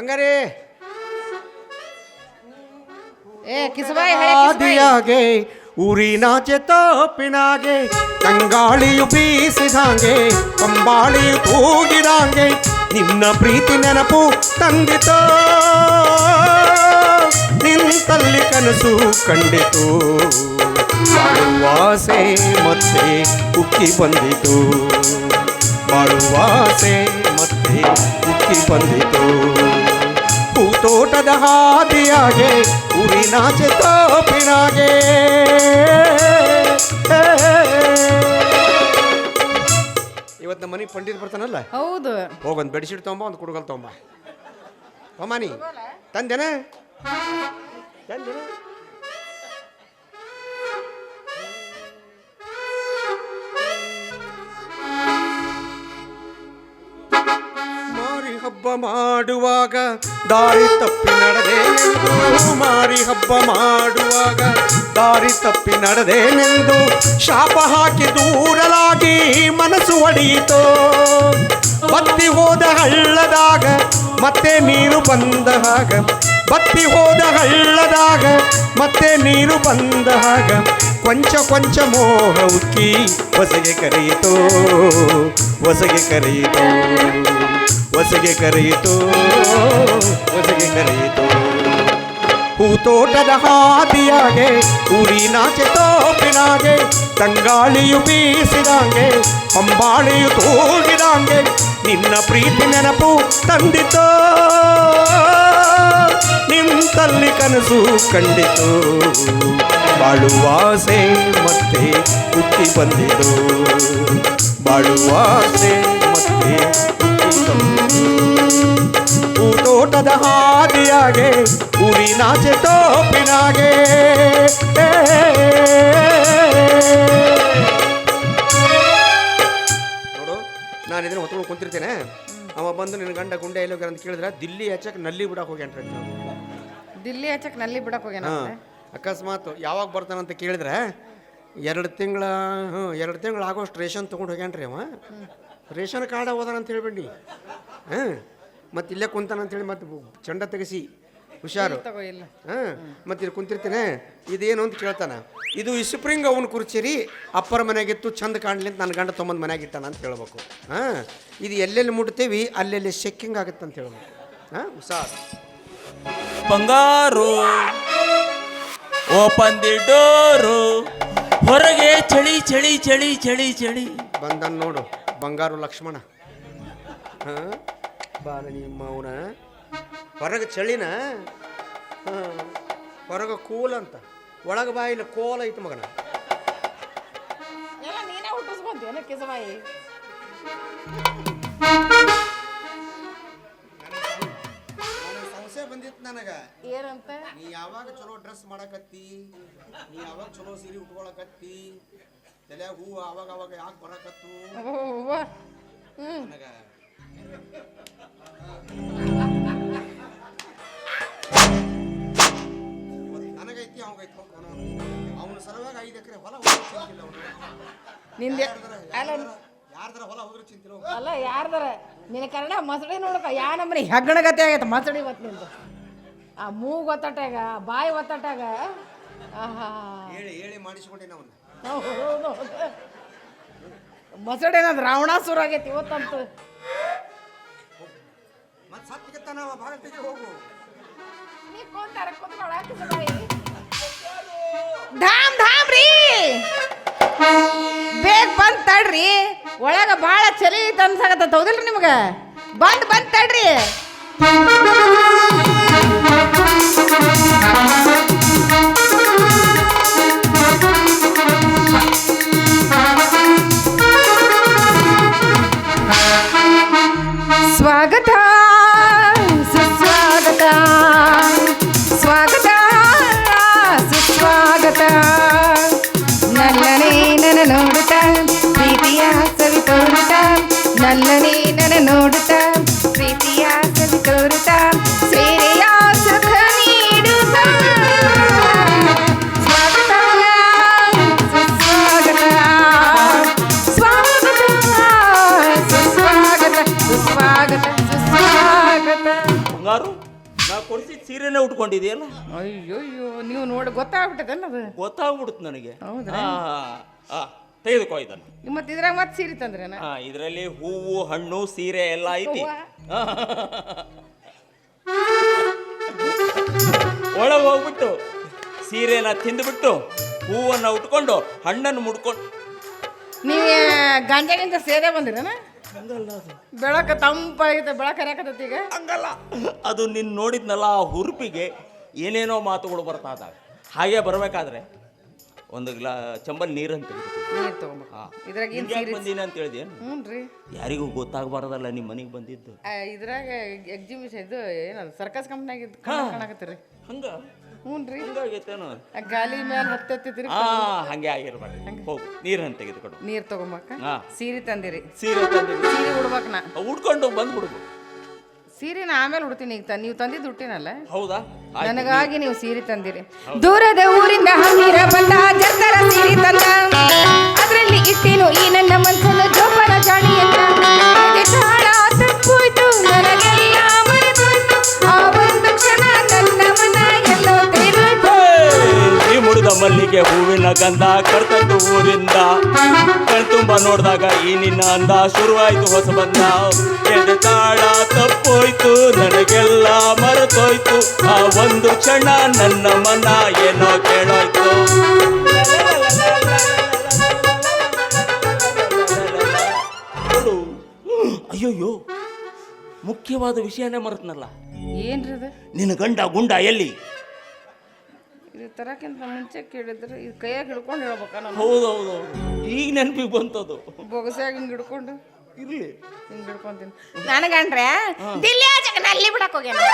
ಬಂಗಾರಿ ಏ, ಕಿಸಬಾಯಿ ಹಳೆ ಕಿಸಬಾಯಿ. ಆದಿಯಾಗೆ ಊರಿನಾಚೆ ಬೀಸಿದಾಂಗೆ, ಕಂಬಾಳಿಯು ತೂಗಿದಾಂಗೆ ನಿನ್ನ ಪ್ರೀತಿ ನೆನಪು ತಂದಿತೋ. ನಿಂತಲ್ಲಿ ಕನಸು ಕಂಡಿತು. ಬಾಳುವಾಸೆ ಮತ್ತೆ ಉಕ್ಕಿ ಬಂದಿತು. ಬಾಳುವಾಸೆ ಮತ್ತೆ ಉಕ್ಕಿ ಬಂದಿತು. ಹೂತೋಟದ ಹಾದಿಯಾಗೆ ಊರಿನಾಚೆ ತೋಪಿನಾಗೆ ಇವತ್ತು ನಮ್ಮ ಮನೆಗೆ ಪಂಡಿತ್ ಬರ್ತಾನಲ್ಲ? ಹೌದು. ಹೋಗೊಂದು ಬೆಡ್ಶೀಟ್ ತೊಗೊಂಬ ಒಂದು ಕುಡುಗಲ್ ತೊಗೊಂಬ. ತೊಂಬಾನಿ ತಂದೇನ? ತಂದೇನ? ಹಬ್ಬ ಮಾಡುವಾಗ ದಾರಿ ತಪ್ಪಿ ನಡೆದೆ. ಮಾರಿ ಹಬ್ಬ ಮಾಡುವಾಗ ದಾರಿ ತಪ್ಪಿ ನಡೆದೇನೆಂದು ಶಾಪ ಹಾಕಿ ದೂರಲಾಗಿ ಮನಸ್ಸು ಒಡೆಯಿತೋ. ಬತ್ತಿ ಹೋದ ಹಳ್ಳದಾಗ ಮತ್ತೆ ನೀರು ಬಂದ ಹಾಗ ಬತ್ತಿ ಹೋದ ಹಳ್ಳದಾಗ, ಮತ್ತೆ ನೀರು ಬಂದಾಗ ಕೊಂಚ ಕೊಂಚ ಮೋಹ ಉಕ್ಕಿ ಹೊಸಗೆ ಕರೆಯಿತು ಹೊಸಗೆ ಕರೆಯಿತು ಹೊಸಗೆ ಕರೆಯಿತು, ಹೊಸಗೆ ಹೂ ಹೂತೋಟದ ಹಾದಿಯಾಗೆ ಊರಿನಾಚೆ ತೋಪಿನಾಗೆ ತಂಗಾಳಿಯು ಬೀಸಿದಾಂಗೆ, ಅಂಬಾಳಿಯು ತೂಗಿದಾಂಗೆ, ನಿನ್ನ ಪ್ರೀತಿ ನೆನಪು ತಂದಿತೋ ನಿಂತಲ್ಲಿ ಕನಸು ಕಂಡಿತು. ಬಾಳುವಾಸೆ ಮತ್ತೆ ಹುಟ್ಟಿ ಬಂದಿತು. ಬಾಳುವಾಸೆ ಮತ್ತೆ ಹೂತೋಟದ ಹಾದಿಯಾಗೆ ಊರಿನಾಚೆ ತೋಪಿನಾಗೆ ನೋಡು, ನಾನು ಇದನ್ನ ಹೊತ್ಕೊಂಡು ಕುಂತಿರ್ತೇನೆ. ಅವ ಬಂದು ನಿನ್ನ ಗಂಡ ಗುಂಡೆ ಎಲ್ಲೋಗ್ಯಾರ ಅಂತ ಕೇಳಿದ್ರೆ ದಿಲ್ಲಿ ಹಚ್ಚಕ್ಕೆ ನಲ್ಲಿ ಬಿಡಕ್ಕೆ ಹೋಗ್ಯಾನ್ರಿ. ದಿಲ್ಲಿ ಹಚ್ಚಕ್ನಲ್ಲಿ ಬಿಡಕ್ ಹೋಗ್ಯಾನ ಅಕಸ್ಮಾತ್ ಯಾವಾಗ ಬರ್ತಾನಂತ ಕೇಳಿದ್ರೆ ಎರಡು ತಿಂಗಳ ಹ್ಞೂ ಎರಡು ತಿಂಗಳು ಆಗೋಷ್ಟು ರೇಷನ್ ತೊಗೊಂಡು ಹೋಗ್ಯಾನ್ರಿ ಅವ. ರೇಷನ್ ಕಾರ್ಡ ಹೋದಾನ ಅಂತ ಹೇಳ್ಬೇಡಿ. ಹಾಂ. ಮತ್ತು ಇಲ್ಲೇ ಕುಂತಾನ ಅಂತೇಳಿ ಮತ್ತೆ ಚಂಡ ತೆಗೆಸಿ. ಹುಷಾರು. ತಗೋ ಇಲ್ಲ. ಹಾಂ. ಮತ್ತೆ ಇಲ್ಲಿ ಕುಂತಿರ್ತೇನೆ. ಇದೇನು ಅಂತ ಕೇಳ್ತಾನ. ಇದು ಇಸ್ಪ್ರಿಂಗ್ ಅವನ ಕುರ್ಚಿರಿ ಅಪ್ಪರ ಮನೆಗಿತ್ತು ಚಂದ ಕಾಣಲಿ ಅಂತ ನನ್ನ ಗಂಡ ತೊಂಬಂದು ಮನ್ಯಾಗ ಇಟ್ಟಾನ ಅಂತ ಹೇಳ್ಬೇಕು. ಹಾಂ. ಇದು ಎಲ್ಲೆಲ್ಲಿ ಮುಟ್ತೇವಿ ಅಲ್ಲೆಲ್ಲಿ ಶೆಕ್ಕಿಂಗ್ ಆಗುತ್ತೆ ಅಂತ ಹೇಳ್ಬೇಕು. ಹಾಂ ಹುಷಾರು. ಬಂಗಾರು. ಓಪನ್ ದಿ ಡೋರು ಹೊರಗೆ ಚಳಿ ಚಳಿ ಚಳಿ ಚಳಿ ಚಳಿ. ಬಂದನ್ ನೋಡು ಬಂಗಾರು ಲಕ್ಷ್ಮಣ. ಹಾಂ? ಬಾಲ ನಿಮ್ಮ ಅವನ. ಹೊರಗೆ ಚಳಿನ? ಹಾಂ. ಹೊರಗೆ ಕೂಲ್ ಅಂತ. ಒಳಗೆ ಬಾಯಿಲಿ ಕೋಲ್ ಐತೆ ಮಗನ. ಎಲ್ಲ ನೀನೇ ಹುಟ್ಟಿಸ್ಕೊಂತೀಯ ಕಿಸಬಾಯಿ ಬಂದಿತ್ತು ನನಗೆ. ಏನಂತ? ನೀ ಯಾವಾಗ ಚಲೋ ಡ್ರೆಸ್ ಮಾಡಕತ್ತಿ? ನೀ ಯಾವಾಗ ಚಲೋ ಸೀರೆ ಉಟ್ಕೊಳಕತ್ತಿ? ತಲೆಯಾಗ ಹೂ ಅವಾಗ ಅವಾಗ ಯಾಕೆ ಬರಕತ್ತು? ಅವ್ವ. ಹ್ಮ್. ನನಗ ನನಗೈತಿ ಅವಂಗೈತಿ ಅವನ ಸಲುವಾಗಿ ಐದು ಎಕರೆ ಹೊಲ ಹೋಗಿಲ್ಲ ಅವನು. ನಿಂದೆ ಅಲ್ಲ ಯಾರ್ದಾರ ಹೊಲ ಹೋದ್ರೆ ಚಿಂತಿಲ್ಲ ಅಲ್ಲ ಯಾರ್ದಾರ? ನಿನ್ನ ಕನ್ನಡ ಮಸಡಿ ನೋಡಕ ಯಾ ನಮ್ಮನೆ ಹೆಗ್ಗಣಗತೆ ಆಗೈತೆ ಮಸಡಿ ಇವತ್ತು ನಿಂದು. ಆ ಮೂಗ್ ಒತ್ತಟ್ಟಾಗ ಬಾಯಿ ಒತ್ತಟ್ಟಾಗ ಆಹಾ ಹೇಳಿ ಹೇಳಿ ಮಾಡಿಸ್ಕೊಂಡೇನ ಅವನ್ನ ಮಸಡಿ ಏನಂದ್ರೆ ರಾವಣಾಸುರ ಆಗೈತಿ ಇವತ್ತಂತೂ. ಮತ್ತೆ ಸತ್ತಿಗೆ ನಾವು ಭಾರತಕ್ಕೆ ಹೋಗು. ನೀ ಕುಂತಾರ. ಧಾಮ್ ಧಾಮ್ ರೀ ಬೇಗ ಬಂದ್ ತಡ್ರಿ. ಒಳಗ ಭಾಳ ಚಳಿ ಐತೆ ಅನ್ಸಾಕತ್ತ ಹೌದಿಲ್ರಿ ನಿಮ್ಗೆ? ಬಂದ್ ಬಂದ್ ತಡ್ರಿ. ಉಟ್ಕೊಂಡಿದೆಯಲ್ಲ? ಅಯ್ಯೋ ಅಯ್ಯೋ ನೀವು ನೋಡಿ ಗೊತ್ತಾಗ್ಬಿಟ್ಟದಲ್ಲ ಅದು? ಗೊತ್ತಾಗ್ಬಿಡುತ್ತೆ ನನಗೆ. ಹೌದ್ರಾ? ಆ, ತೆಗೆದುಕೋ ಇದನ್ನು. ಮತ್ತೆ ಇದ್ರಾಗ ಮತ್ತೆ ಸೀರೆ ತಂದ್ರೇನ? ಹಾ ಇದರಲ್ಲಿ ಹೂವು ಹಣ್ಣು ಸೀರೆ ಎಲ್ಲ ಐತಿ. ಒಳ ಹೋಗ್ಬಿಟ್ಟು ಸೀರೆನ ತಿಂದುಬಿಟ್ಟು ಹೂವನ್ನ ಉಟ್ಕೊಂಡು ಹಣ್ಣನ್ನು ಮುಡ್ಕೊಂಡು ನೀವು ಗಾಂಜಾಗಿಂತ ಸೇದೆ ಬಂದಿರೇನ? ಹಂಗಲ್ಲ ಅದು. ಬೆಳಕ ತಂಪಾಗಿದೆ ಬೆಳಕ ಈಗ? ಹಂಗಲ್ಲ. ಅದು ನಿನ್ನ ನೋಡಿದ್ನಲ್ಲ ಆ ಹುರುಪಿಗೆ ಏನೇನೋ ಮಾತುಗಳು ಬರ್ತಾ ಇದ್ದಾವೆ. ಹಾಗೆ ಬರಬೇಕಾದ್ರೆ ಒಂದು ಗ್ಲಾ ಚಂಬಲ್ ನೀರನ್ನು ತೆಗೆದು ನೀರು ತಗೊಂಬೇಕು. ಹಾ. ಇದ್ರಾಗ ಏನು ಯಾಕೆ ಸೀರೆ ಬಂದೀನಿ ಅಂತ ಹೇಳಿದೆ ಹ್ಞೂ ರೀ ಯಾರಿಗೂ ಗೊತ್ತಾಗಬಾರ್ದಲ್ಲ ನಿಮ್ಮ ಮನೆಗೆ ಬಂದಿದ್ದು. ಇದ್ರಾಗ ಎಕ್ಸಿಬಿಷನ್ ಇದು ಏನದು ಸರ್ಕಸ್ ಕಂಪ್ನಿಯಾಗ ಕಾಣಕತ್ತೀರಿ. ಹಂಗ. ಹ್ಞೂ ರೀ ಹಂಗಾಗೈತೇನೋ ಗಾಲಿ ಮೇಲೆ ಹತ್ತತ್ತಿದ್ರಿ ಆ ಹಂಗೆ ಆಗಿರ್ಬೇಕು ಹೋಗು. ನೀರನ್ನು ತೆಗೆದುಕೊಂಡು ನೀರು ತಗೊಂಬಕ? ಹಾ. ಸೀರೆ ತಂದಿರಿ. ಸೀರೆ ತಂದಿದ್ದು ಸೀರೆ ಉಡ್ಬೇಕ ನಾ. ಉಡ್ಕೊಂಡು ಬಂದ್ಬಿಡುದು ಸೀರೆನ ಆಮೇಲೆ ಉಡ್ತೀನಿ ಈಗ ತ- ನೀವು ತಂದಿದ್ದು ಉಟ್ಟಿನಲ್ಲ? ಹೌದಾ? ಆಯ್ತು. ನನಗಾಗಿ ನೀವು ಸೀರೆ ತಂದಿರಿ. ದೂರದ ಊರಿಂದ ಹಮ್ಮಿರ ಬಂದ ಜರ್ತರ ಸೀರೆ ತಂದ. ಅದರಲ್ಲಿ ಇಟ್ಟೇನು ಈ ನನ್ನ ಮನಸ್ಸನ್ನು ಜೋಪಾನ ಜಾಣಿಯನ್ನ. ಮಲ್ಲಿಗೆ ಹೂವಿನ ಗಂಧ ಕರ್ತದ್ದು ಊರಿಂದ. ಕಣ್ತುಂಬ ನೋಡಿದಾಗ ಈ ನಿನ್ನ ಅಂದ ಶುರುವಾಯ್ತು ಹೊಸ ಬಂದ. ಎದೆ ತಾಳ ತಪ್ಪೋಯ್ತು ನನಗೆಲ್ಲ ಮರೆತೋಯ್ತು. ಆ ಒಂದು ಕ್ಷಣ ನನ್ನ ಮನ ಏನೋ ಕೇಳೋಯ್ತು. ಅಯ್ಯೋಯ್ಯೋ ಅಯ್ಯಯ್ಯೋ ಮುಖ್ಯವಾದ ವಿಷಯನೇ ಮರೆತ್ನಲ್ಲ. ಏನ್ರಿ ಅದು? ನಿನ್ನ ಗಂಡ ಗುಂಡ ಎಲ್ಲಿ? ಇದು ತರಕ್ಕಿಂತ ಮುಂಚೆ ಕೇಳಿದ್ರೆ ಇದು ಕೈಯಾಗ ಹಿಡ್ಕೊಂಡು ಹೇಳ್ಬೇಕ ನಾನು. ಹೌದು ಈಗ ನೆನಪಿಗೆ ಬಂತದು. ಬೊಗಸಾಗ ಹಿಂಗೆ ಹಿಡ್ಕೊಂಡು? ಇರ್ಲಿ. ಹಿಂಗೆ ಹಿಡ್ಕೊಂತೀನಿ. ನನಗಂಡ್ರೆ ದಿಲ್ಲಿ ಆಚೆಗೆ ನಲ್ಲಿ ಬಿಡಕ್ ಹೋಗ್ಯಾನ.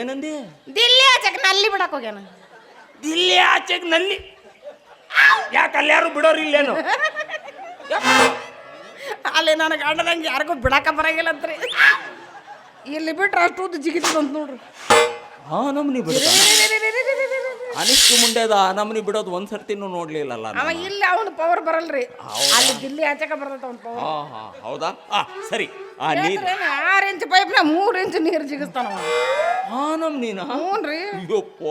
ಏನಂದಿ? ದಿಲ್ಲಿ ಆಚೆಗೆ ನಲ್ಲಿ ಬಿಡಕ್ ಹೋಗ್ಯಾನ. ಇಲ್ಲಿ ಆಚೆಗೆ ನಲ್ಲಿ ಯಾಕೆ ಅಲ್ಲಿ ಯಾರು ಬಿಡೋರು ಇಲ್ಲೇನು? ಅಲ್ಲಿ ನನ್ನ ಗಂಡನಂಗೆ ಯಾರಿಗೂ ಬಿಡಕ ಬರಂಗಿಲ್ಲ ಅಂತ್ರಿ. ಇಲ್ಲಿ ಬಿಟ್ರೆ ಅಷ್ಟು ಜಿಗಿತದ ಅಂತ ನೋಡ್ರಿ. ಹಾ ನಮ್ನಿ ಬಿಡ ಅನಿಷ್ಟು ಮುಂಡೆದ ಆ ನಮ್ನಿ ಬಿಡೋದು ಒಂದ್ ಸರ್ತಿನೂ ನೋಡ್ಲಿಲ್ಲಲ್ಲ ಅವ ಇಲ್ಲ ಅವನ ಪವರ್ ಬರಲ್ರಿ. ಅಲ್ಲಿ ದಿಲ್ಲಿ ಆಚೆಕ ಬರ್ತೈತ ಅವ್ನ ಪವರ್ ಹಾ ಹೌದಾ? ಆ ಸರಿ. ಆ ನೀರ್. ಆರು ಇಂಚ್ ಪೈಪ್ನ ಮೂರು ಇಂಚ್ ನೀರು ಜಿಗಿಸ್ತಾನ ಅವ ಹಾ ನಮ್ನಿನ? ಹ್ಞೂನ್ರಿ ಅಯ್ಯಪ್ಪ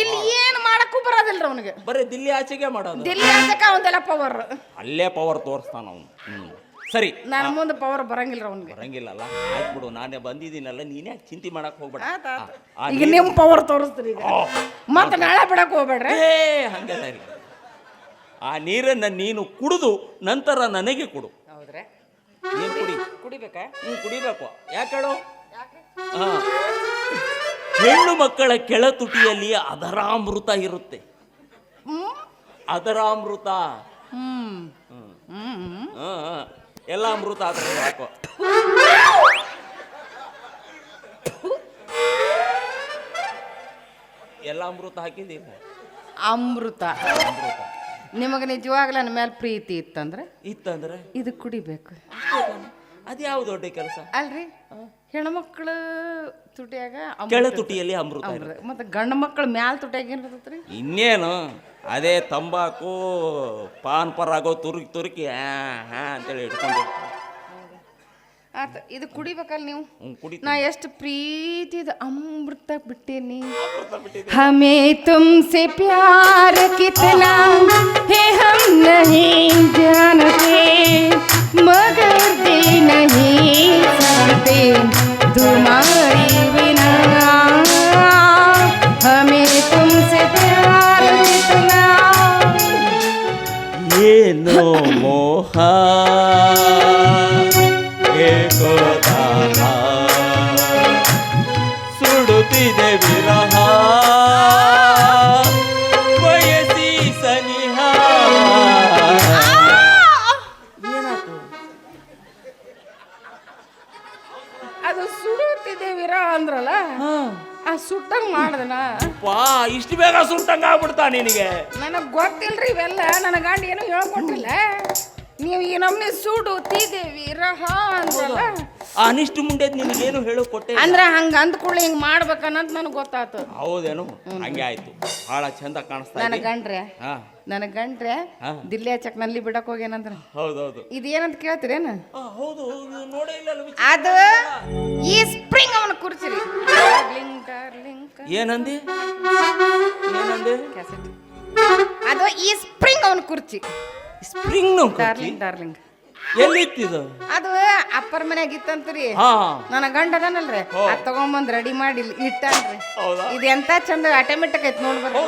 ಇಲ್ಲಿ ಏನು ಮಾಡಕ್ಕೂ ಬರೋದಿಲ್ರಿ ಅವನಿಗೆ. ಬರೀ ದಿಲ್ಲಿ ಆಚೆಗೆ ಮಾಡೋದು. ದಿಲ್ಲಿ ಆಚಕ ಅವಂದೆಲ್ಲ ಪವರ್ ಅಲ್ಲೇ ಪವರ್ ತೋರಿಸ್ತಾನ ಅವನು. ಹ್ಮ್. ಸರಿ. ನನ್ನ ಮುಂದೆ ಪವರ್ ಬರಂಗಿಲ್ಲ ಅವನಿಗೆ. ಬರಂಗಿಲ್ಲಲ್ಲ. ಆಯ್ತು ಬಿಡು ನಾನೇ ಬಂದಿದ್ದೀನಲ್ಲ ನೀನೇ ಚಿಂತೆ ಮಾಡಕ್ ಹೋಗ್ಬೇಡ. ಆ ಈಗ ನಿಮ್ಮ ಪವರ್ ತೋರಿಸ್ತೀರಿ ಈಗ. ಮತ್ತೆ ನಾಳೆ ಬಿಡಕ್ ಹೋಗ್ಬೇಡ್ರಿ. ಏ ಸರಿ. ಆ ನೀರನ್ನ ನೀನು ಕುಡಿದು ನಂತರ ನನಗೆ ಕೊಡು. ಹೌದ್ರೆ. ನೀನು ಕುಡಿ. ಕುಡಿಬೇಕಾ? ನೀನು ಕುಡಿಬೇಕು. ಯಾಕೆ ಹೇಳು? ಹಾ. ಹೆಣ್ಣು ಮಕ್ಕಳ ಕೆಳತುಟಿಯಲ್ಲಿ ಅದರಾಮೃತ ಇರುತ್ತೆ. ಹ್ಮ್. ಅದರಾಮೃತ ಹ್ಮ್. ಹ್ಮ್. ಹ್ಮ್ ಹಾ, ಹಾ. ಎಲ್ಲ ಅಮೃತ ಹಾಕೋ ಎಲ್ಲ ಅಮೃತ ಹಾಕಿದಿಲ್ಲ ಅಮೃತ. ಅಮೃತ. ನಿಮಗೆ ನಿಜವಾಗ್ಲೂ ನನ್ನ ಮೇಲೆ ಪ್ರೀತಿ ಇತ್ತಂದ್ರೆ? ಇತ್ತಂದ್ರೆ? ಇದು ಕುಡಿಬೇಕು. ಅದ್ಯಾವ ದೊಡ್ಡ ಕೆಲಸ? ಅಲ್ರಿ ಹೆಣ್ಮಕ್ಳು ತುಟಿಯಾಗ ಕೆಳ ತುಟಿಯಲ್ಲಿ ಅಮೃತ ಮತ್ತೆ ಗಂಡ ಮಕ್ಕಳು ಮ್ಯಾಲ ತುಟಿಯಾಗ ಏನಿರ್ತೈತ್ರಿ ಇನ್ನೇನು? ಅದೇ ತಂಬಾಕು ಪಾನ್ ಪರ್ ಆಗೋ ತುರುಕಿ ತುರುಕಿ ಅಂತೇಳಿ ಇಟ್ಕೊಂಡು ಇದು ಕುಡಿಬೇಕಲ್ಲ ನೀವು? ನಾ ಎಷ್ಟು ಪ್ರೀತಿದ ಅಮೃತ ಬಿಟ್ಟೇನಿ. ಹಮೇ ತುಮ್ಸೆ ಪ್ಯಾರ ಕಿತನಾ ಹೇ ಹಮ್ ನಹಿ ಜಾನತೆ. ಮಗರ್ ನಹಿ ಸಾತೆ ತುಮಾರಿ ಏನೋ ಪಾ ಇಷ್ಟು ಬೇಗ ಸುಟ್ಟಂಗ ಆಗ್ಬಿಡ್ತಾ ನಿನಗೆ. ನನಗೆ ಗೊತ್ತಿಲ್ರಿ ಇವೆಲ್ಲ ನನ್ನ ಗಂಡ ಏನು ಹೇಳ್ಕೊಟ್ಟಿಲ್ಲ. ನೀವು ಈ ನಮ್ಮನೆ ಸೂಡು ತೀದೇವಿ ರಹ ಅಂದ್ರಲ್ಲ. ಆ ಅನಿಷ್ಟು ಮುಂದೆ ನಿನಗೇನು ಹೇಳು ಕೊಟ್ಟೆ ಅಂದ್ರೆ ಹಂಗ ಅಂದ್ಕೊಳ್ಳಿ ಹಿಂಗ್ ಮಾಡ್ಬೇಕನ್ನಂತ ನನಗೆ ಗೊತ್ತಾತು. ಹೌದೇನು? ಹಂಗೆ ಆಯ್ತು. ಬಹಳ ಚಂದ ಕಾಣಿಸ್ತಾ ನನ್ನ ಇದೆ. ಗಂಡ್ರೆ ಹಾ. ನನ್ನ ಗಂಟ್ರೆ ದಿಲ್ಲೆ ದಿಲ್ಲಿ ಹಚ್ಚಕ್ನಲ್ಲಿ ಬಿಡಕ್ ಹೋಗ್ಯಾನಂದ್ರ ಹೌದೌದು. ಇದೇನಂತ ಕೇಳ್ತೀರೇನು ಹೌದು ನೋಡೇ ಇಲ್ಲ ಅದು ಈ ಸ್ಪ್ರಿಂಗ್ ಅವನ ಕುರ್ಚಿ ಏನಂದಿ? ಏನಂದಿ? ಕ್ಯಾಸೆಟ್ ಅದು ಈ ಸ್ಪ್ರಿಂಗ್ ಅವನ ಕುರ್ಚಿ. ಸ್ಪ್ರಿಂಗ್ ಡಾರ್ಲಿಂಗ್ ಡಾರ್ಲಿಂಗ್ ಎಲ್ಲಿತ್ತಿದು? ಅದು ಅಪ್ಪರ ಮನ್ಯಾಗ ಇತ್ತಂತ್ರಿ. ನನ್ನ ಗಂಡ ಅದನಲ್ರಿ. ಅದ್ ತಗೊಂಬಂದ್ ರೆಡಿ ಮಾಡಿ ಇಟ್ಟಾನ್ರಿ. ಇದು ಎಂತ ಚಂದ ಆಟೋಮೆಟಿಕ್ ಐತಿ ನೋಡ್ಬರ್ರಿ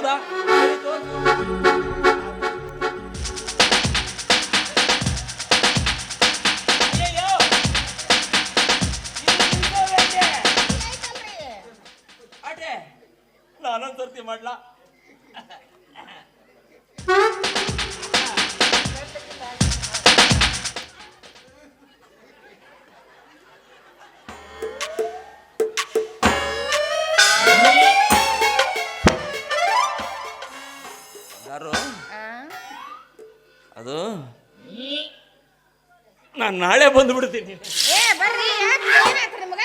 ನಾನು ನಾಳೆ ಬಂದ್ಬಿಡ್ತೀನಿ. ಏ ಬರ್ರಿ ಯಾಕ್ ಏನಾಯ್ತು ನಿಮಗ?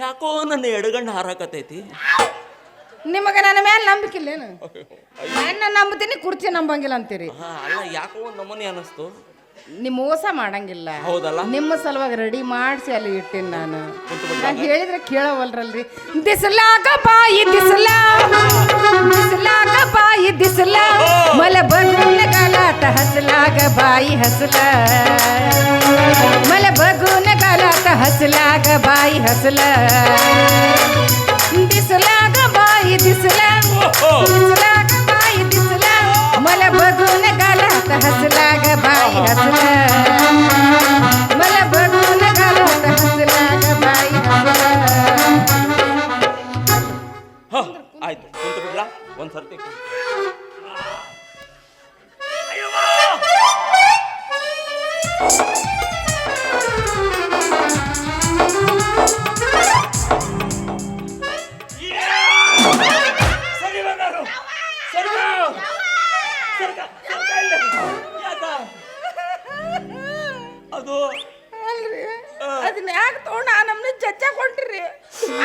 ಯಾಕೋ ನನ್ನ ಎಡಗಣ್ಣು ಹಾರಾಕತೈತಿ ನಿಮಗೆ ನನ್ನ ಮೇಲೆ ನಂಬಿಕೆ ನನ್ನ ನಂಬ್ತೀನಿ ಕುರ್ಚಿ ನಂಬಂಗಿಲ್ಲ ಅಂತೀರಿ. ಹಾ ಅಲ್ಲ ಯಾಕೋ ನಮ್ಮನೆ ನಮೂನಿ ಅನಿಸ್ತು. ನಿಮ್ ಮೋಸ ಮಾಡಂಗಿಲ್ಲ. ಹೌದಲ್ಲ? ನಿಮ್ಮ ಸಲುವಾಗಿ ರೆಡಿ ಮಾಡಿಸಿ ಅಲ್ಲಿ ಇಟ್ಟಿನಿ ನಾನು. ನಾನು ಹೇಳಿದ್ರೆ ಕೇಳವಲ್ರಲ್ರಿ ದಿಸಲಾಗ ಬಾಯಿ ದಿಸಲ ದಿಸಲಾಗ ಬಾಯಿ ದಿಸಲ ಮಲ ಬಗುನ ಗಾಲಾತ ಹಸಲಾಗ ಬಾಯಿ ಹಸಲ ಮಲ ಬಗುನ ಗಾಲಾತ ಹಸಲಾಗ ಬಾಯಿ ಹಸಲ. ದಿಸಲಾಗ ಬಾಯಿ ದಿಸಲ ದಿಸಲಾಗ ಬಾಯಿ ದಿಸಲ ಮಲ ಬಗುನ ಹಸಲಾಗ ಬಾಯಿ ಮಲ ಹಸಲಾಗ ಬಾಯಿ ಹಸಲ ಹ, ಆಯ್ತು. ಕುಂತು ಬಿಡ್ಲಾ? ಒಂದ್ ಸರ್ತಿ ಕುಂತು. ಸರಿ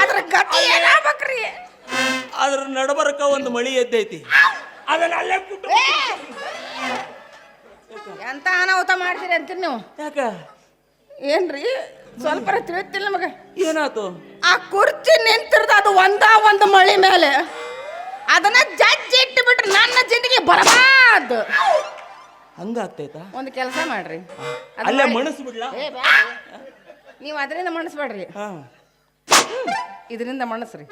ಅದ್ರ ಗತಿ ಏನಾಗ್ಬೇಕ್ರಿ? ಅದ್ರ ನಡಬರ್ಕ ಒಂದು ಮಳಿ ಎದ್ದೈತಿ. ಅದನ್ನ ಅಲ್ಲೇ ಕುಟ್ಟು ಎಂತ ಅನಾಹುತ ಮಾಡ್ತೀರಿ ಅಂತೀರಿ ನೀವು? ಯಾಕ? ಏನ್ರಿ? ಸ್ವಲ್ಪ ತಿಳಿತಿಲ್ಲ ನಮಗ? ಏನಾತು? ಆ ಕುರ್ಚಿ ನಿಂತಿರ್ದ ಅದು ಒಂದ ಒಂದು ಮಳಿ ಮೇಲೆ. ಅದನ್ನ ಜಜ್ಜಿ ಇಟ್ಟು ಬಿಟ್ರೆ ನನ್ನ ಜಿಂದಗಿ ಬರಬಾರ್ದು. ಹಂಗಾಗ್ತೈತಾ ಒಂದು ಕೆಲಸ ಮಾಡ್ರಿ. ಅಲ್ಲೇ ಮಾಡಿ- ಬಿಡ್ಲಾ? ಏ ಬ್ಯಾಡ್ರಿ. ನೀವು ಅದರಿಂದ ಮಣಸ್ಬೇಡ್ರಿ. ಹಾ. ಇದರಿಂದ ಮಣಸ್ರಿ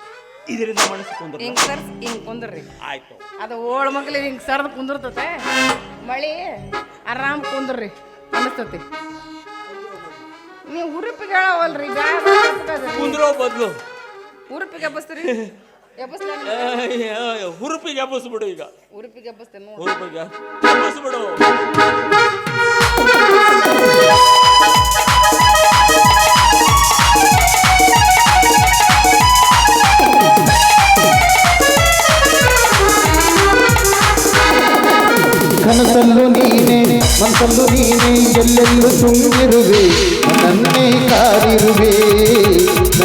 ಇದರಿಂದ ಮನಸ್ಸು ಕುಂದ್ರ ಹಿಂಗ್ ಸರ್ ಹಿಂಗ್ ಕುಂದ್ರಿ. ಆಯ್ತು. ಅದು ಓಳ್ ಮಕ್ಳು ಹಿಂಗ್ ಸರ್ದ್ ಕುಂದಿರ್ತತೆ. ಮಳಿ ಆರಾಮ್ ಕುಂದ್ರಿ ಅನಿಸ್ತತಿ ನೀವು ಉರುಪಿಗೆ ಹೇಳವಲ್ರಿ. ಕುಂದ್ರೋ ಬದ್ಲು. ಉರುಪಿಗೆ ಎಬ್ಬಸ್ತೀರಿ? ಎಬ್ಬಸ್ಲ ಹುರುಪಿಗೆ ಎಬ್ಬಸ್ಬಿಡು ಈಗ. ಉರುಪಿಗೆ ಎಬ್ಬಸ್ತೇನೆ ಹುರುಪಿಗೆ ಎಬ್ಬಸ್ಬಿಡು. ಕನಸಲ್ಲೂ ನೀನೆ ಮನಸಲ್ಲೂ ನೀನೆ ಎಲ್ಲೆಲ್ಲೂ ತುಂಬಿರುವೆ ನನ್ನೇ ಕಾದಿರುವೆ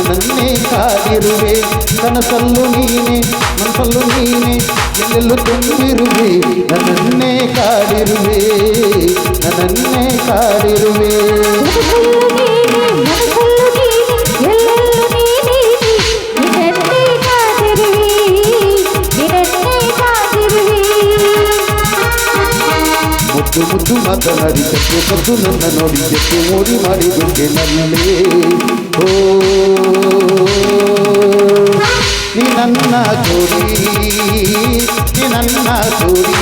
ನನ್ನೇ ಕಾದಿರುವೆ ಕನಸಲ್ಲೂ ನೀನೆ ಮನಸಲ್ಲೂ ನೀನೆ ಎಲ್ಲೆಲ್ಲೂ ತುಂಬಿರುವೆ ನನ್ನೇ ಕಾದಿರುವೆ ನನ್ನೇ ಕಾದಿರುವೆ ಮುದ್ದು ಮುದ್ದು ಮಾತನಾಡಿ ಕತ್ತು ಕದ್ದು ನನ್ನ ನೋಡಿ ಎತ್ತು ಮೋಡಿ ಮಾಡಿ ದುಡ್ಡೆ ನಲ್ಲೇ ಓ ನೀ ನನ್ನ ಜೋಡಿ ನೀ ನನ್ನ ಜೋಡಿ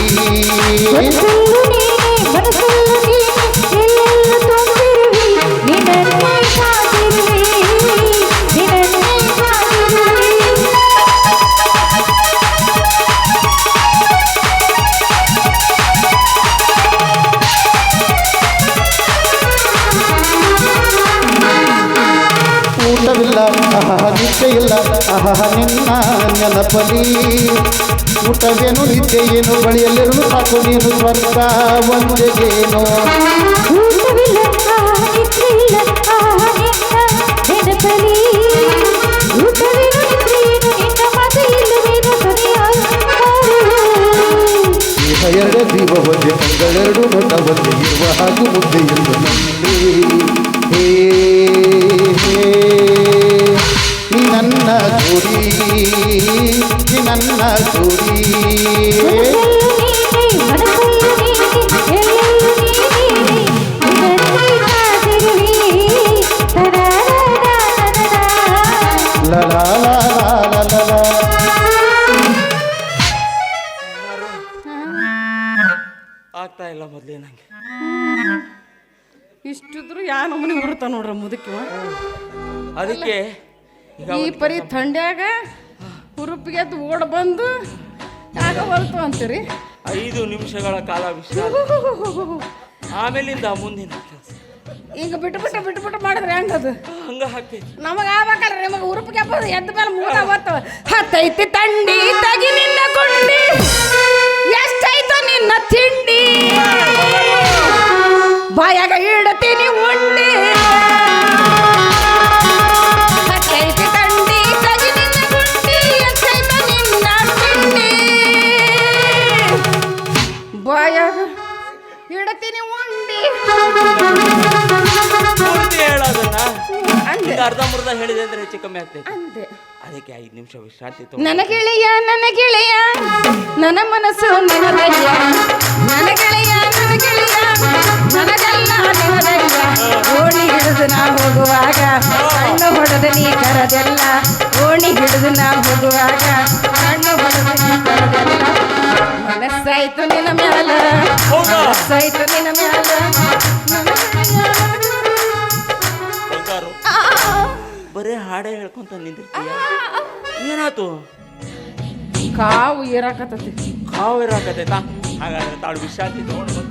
ನೆನಪಲಿ. ಊಟವೇನು ಏನು ಬಳಿಯಲ್ಲಿರಲು ಸಾಕು ನೀನು ಸ್ವರ್ಗ ಒಂದೇನು ದೇಹ ದೀಪ ಒಂದೇ ಕಂಗಳೆರಡು ನೋಟ ಒಂದೇ, ಇರುವ ಹಾಗೂ ಮುಂದೆ ಎಂದು ನಂಬಿ ಹೇ ನನ್ನ ಗುರಿ ನನ್ನ ಜೋಡಿ ಈ ಪರಿ ಥಂಡ್ಯಾಗ ಹುರುಪಿಗೆ ಎದ್ದು ಓಡ್ ಬಂದು ಆಗ ಹೊಲ್ತು ಅಂತೀರಿ? ಐದು ನಿಮಿಷಗಳ ಕಾಲ ಆಮೇಲಿಂದ ಮುಂದಿನ ಈಗ ಬಿಟ್ಟು ಬಿಟ್ಟು ಬಿಟ್ಟು ಬಿಟ್ಟು ಮಾಡಿದ್ರೆ ಹೆಂಗದು? ಹಂಗ ಹಾಕ್ತೈತಿ ನಮಗ ಆಗ್ಬೇಕಲ್ರಿ ನಿಮಗೆ ಉರುಪಿಗೆ ಹಬ್ಬದ ಎದ್ದ ಮೇಲೆ ಮೂಡ ಬರ್ತವ ಹತ್ತೈತಿ ತಂಡಿ ತಗಿ ನಿನ್ನ ಕೊಂಡಿ ಎಷ್ಟೈತೋ ನಿನ್ನ ತಿಂಡಿ. ಬಾಯಾಗ ಇಡತೀನಿ ಉಂಡಿ. ಪೂರ್ತಿ ಹೇಳೋದನ್ನ ಅಂದೆ. ಅರ್ಧ ಮುರ್ಧ ಹೇಳಿದೆ ಅಂದ್ರೆ ಹೆಚ್ಚು ಕಮ್ಮಿ ಆಗ್ತೈತಿ. ಅಂದೆ. ಅದಕ್ಕೆ ಐದು ನಿಮಿಷ ವಿಶ್ರಾಂತಿ ತಗೋ. ನನ್ನ ಗೆಳೆಯ ನನ್ನ ಗೆಳೆಯ ನನ್ನ ಮನಸ್ಸು ನಿನದಯ್ಯ ನನ್ನ ಗೆಳೆಯ ನನ್ನ ಗೆಳೆಯ ನನಗೆಲ್ಲ ನಿನದಯ್ಯ ಓಣಿ ಹಿಡಿದು ನಾ ಹೋಗುವಾಗ ಕಣ್ಣು ಹೊಡೆದು ನೀ ಕರದೆಲ್ಲ. ಓಣಿ ಹಿಡಿದು ನಾ ಹೋಗುವಾಗ ಕಣ್ಣು ಹೊಡೆದು ನೀ ಕರದೆಲ್ಲ. ಮನಸ್ಸಾಯ್ತು ನಿನ್ನ ಮ್ಯಾಲ. ಹೌದಾ? ಮನಸ್ಸಾಯ್ತು ನಿನ್ನ ಮ್ಯಾಲ. ಬರೇ ಹಾಡೇ ಹೇಳ್ಕೊಂತ ನಿಂದಿರ್ತೀಯ? ಏನಾತು ಕಾವು ಏರಾಕತ್ತೈತಿ. ಕಾವು ಏರಾಕತ್ತೈತಾ? ಹಾಗಾದ್ರೆ ತಾಳು ವಿಶ್ರಾಂತಿ ತಗೊಂಡು